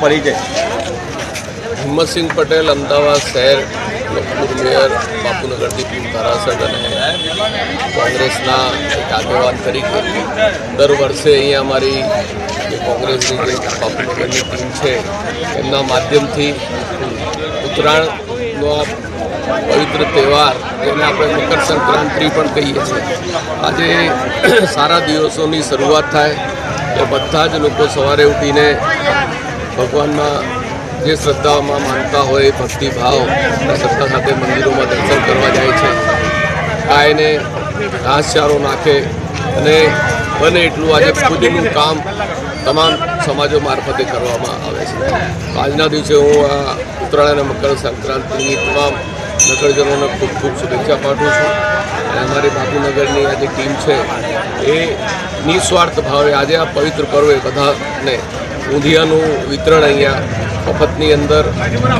પરિચય હિંમતસિંહ પટેલ અમદાવાદ શહેર પૂર્વ મેયર બાપુનગરથી ટીમ ધારાસભ્ય અને કોંગ્રેસના એક આગેવાન તરીકે દર વર્ષે અહીંયા અમારી જે કોંગ્રેસની જે બાપુનગરની ટીમ છે, એમના માધ્યમથી ઉત્તરાયણનો પવિત્ર તહેવાર જેને આપણે મકર સંક્રાંતિ પણ કહીએ છીએ. આજે સારા દિવસોની શરૂઆત થાય એ બધા જ લોકો સવારે ઉઠીને ભગવાનમાં જે શ્રદ્ધામાં માનતા હોય ભક્તિભાવ શ્રદ્ધા સાથે મંદિરોમાં દર્શન કરવા જાય છે. ગાયને ઘાસચારો નાખે અને બને એટલું આજે ખુદનું કામ તમામ સમાજો મારફતે કરવામાં આવે છે. આજના દિવસે હું આ ઉત્તરાયણ અને મકર સંક્રાંતિની તમામ નગરજનોને ખૂબ ખૂબ શુભેચ્છા પાઠવું છું. અને અમારી બાપુનગરની આ જે ટીમ છે, એ નિસ્વાર્થ ભાવે આજે આ પવિત્ર પર્વે બધાને ઊંધિયાનું વિતરણ અહીંયા મફતની અંદર